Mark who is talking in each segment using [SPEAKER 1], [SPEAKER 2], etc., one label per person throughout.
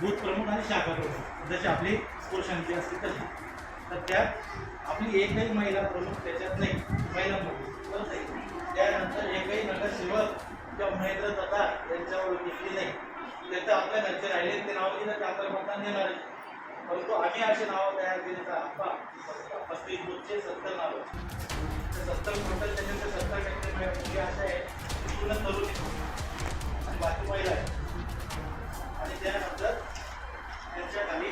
[SPEAKER 1] Booth प्रमुख आणि शाखा प्रमुख. जशी आपली स्कूल असते तशी. तर त्यात आपली एकही महिला प्रमुख त्याच्यात नाही महिला बरोबर त्यानंतर एकही नगरसेवक किंवा महेंद्र दत्ता यांच्यावर घेतली नाही. त्याचं आपल्या घरचे राहिले ते नाव दिलं ते आपल्याला मतदान देणार आहे. परंतु आम्ही असे नावं तयार केले तर आप्पा पस्तीस बूथचे सत्तर नावं. ते सत्तर टोटल त्याच्यात सत्तर टक्के म्हणजे अशा आहे की पूर्ण तरुण आणि बाकी महिला आहे आणि त्यांच्या खाली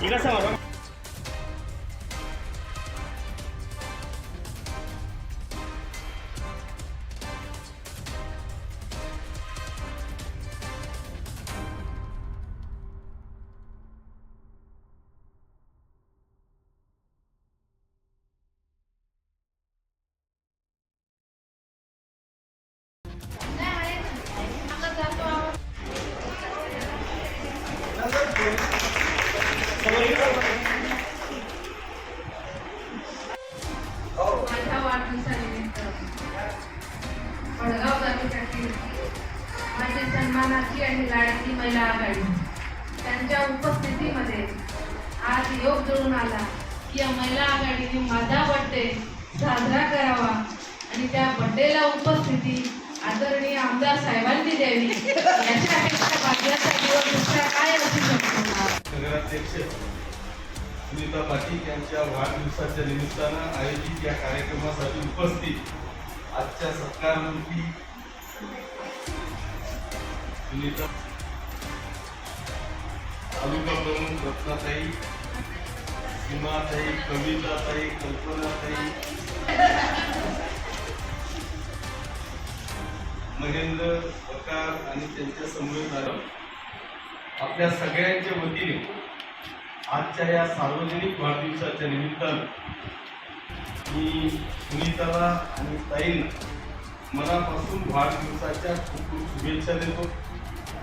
[SPEAKER 2] 你跟三娃关。सन्मानाची आणि लाडकी महिला आघाडी. त्यांच्या उपस्थितीमध्ये आज योग जुळून आला की या महिला आघाडीने माझा बड्डे साजरा करावा आणि त्या बड्डेला उपस्थिती आदरणीय आमदार साहेबांनी द्यावी. याच्यापेक्षा भाग्याचा दिवस दुसरा काय असू शकतो?
[SPEAKER 3] नगराध्यक्ष सुनीता पाटील यांच्या वाढदिवसाच्या निमित्तानं आयोजित या कार्यक्रमासाठी उपस्थित आजच्या सत्कारमंत्री सुनीता अलुका प्रमुख रत्नाताई. सीमाताई कविताताई कल्पनाताई. महेंद्र प्रकार आणि त्यांच्या समवेत आपल्या सगळ्यांच्या वतीने आजच्या या सार्वजनिक वाढदिवसाच्या निमित्तानं मी सुनीताला आणि ताईंना मनापासून वाढदिवसाच्या खूप खूप शुभेच्छा देतो.